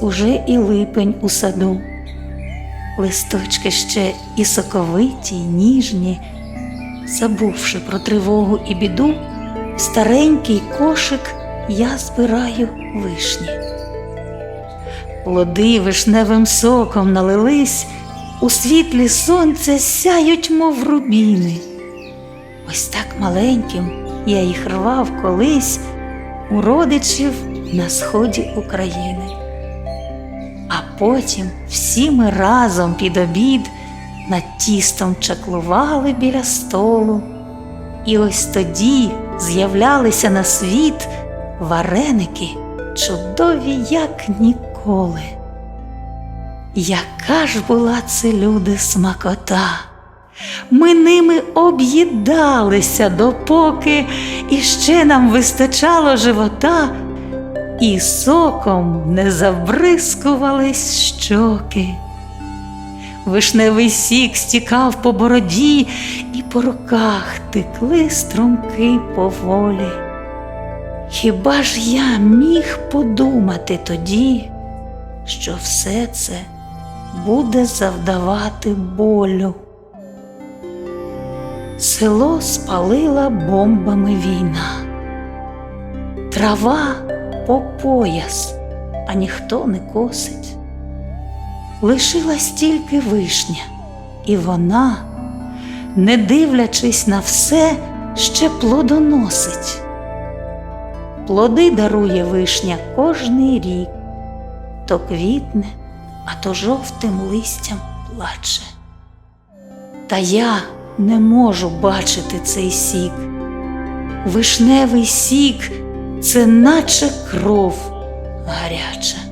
уже і липень у саду. Листочки ще і соковиті, й ніжні, забувши про тривогу і біду, старенький кошик я збираю вишні. Плоди вишневим соком налились, у світлі сонця сяють, мов рубіни. Ось так маленьким я їх рвав колись у родичів на сході України. Потім всі ми разом під обід над тістом чаклували біля столу. І ось тоді з'являлися на світ вареники, чудові, як ніколи. Яка ж була це люди смакота! Ми ними об'їдалися, допоки іще нам вистачало живота, і соком не забризкувались щоки. Вишневий сік стікав по бороді, і по руках текли струмки поволі. Хіба ж я міг подумати тоді, що все це буде завдавати болю? Село спалила бомбами війна, трава по пояс, а ніхто не косить. Лишилась тільки вишня, і вона, не дивлячись на все, ще плодоносить. Плоди дарує вишня кожний рік, то квітне, а то жовтим листям плаче. Та я не можу бачити цей сік. Вишневий сік це наче кров гаряча.